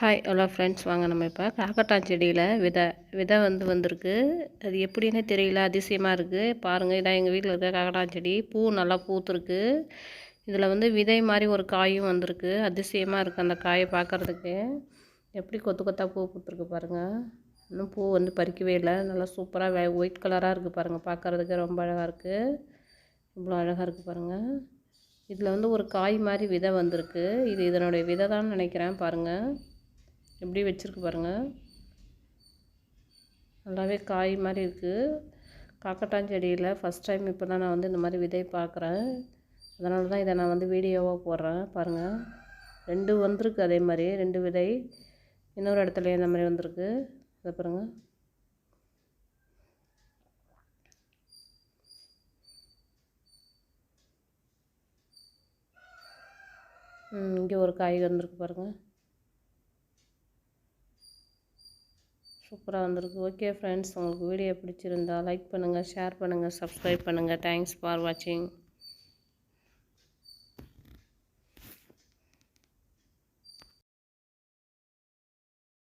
Hi hello friends வாங்க நம்ம இப்போ காக்கட்டான் செடியில் விதை விதை வந்து வந்திருக்கு. அது எப்படின்னே தெரியல அதிசயமாக இருக்குது பாருங்கள் இதான் எங்கள் வீட்டில் இருக்க காக்கட்டான் செடி. பூ நல்லா பூத்துருக்கு. இதில் வந்து விதை மாதிரி ஒரு காயும் வந்திருக்கு. அதிசயமாக இருக்குது அந்த காயை பார்க்குறதுக்கு எப்படி கொத்து கொத்தாக பூ பூத்துருக்கு பாருங்கள் இன்னும் பூ வந்து பறிக்கவே இல்லை. நல்லா சூப்பராக வே ஒயிட் கலராக இருக்குது பாருங்கள் பார்க்குறதுக்கு ரொம்ப அழகாக இருக்குது இவ்வளோ அழகாக இருக்குது பாருங்கள் இதில் வந்து ஒரு காய் மாதிரி விதை வந்திருக்கு. இது இதனுடைய விதை தான் நினைக்கிறேன் பாருங்கள் எப்படி வச்சுருக்கு பாருங்கள் நல்லாவே காய் மாதிரி இருக்குது காக்கட்டான் செடியில் ஃபஸ்ட் டைம் இப்போ தான் நான் வந்து இந்த மாதிரி விதை பார்க்குறேன் அதனால தான் இதை நான் வந்து வீடியோவாக போடுறேன். பாருங்கள் ரெண்டு வந்திருக்கு அதே மாதிரி ரெண்டு விதை. இன்னொரு இடத்துல இந்த மாதிரி வந்திருக்கு. இதை பாருங்கள் இங்கே ஒரு காய் வந்திருக்கு பாருங்கள் சூப்பராக வந்திருக்கு. ஓகே ஃப்ரெண்ட்ஸ் உங்களுக்கு வீடியோ பிடிச்சிருந்தா லைக் பண்ணுங்கள் ஷேர் பண்ணுங்கள் சப்ஸ்கிரைப் பண்ணுங்கள் தேங்க்ஸ் ஃபார் வாட்சிங்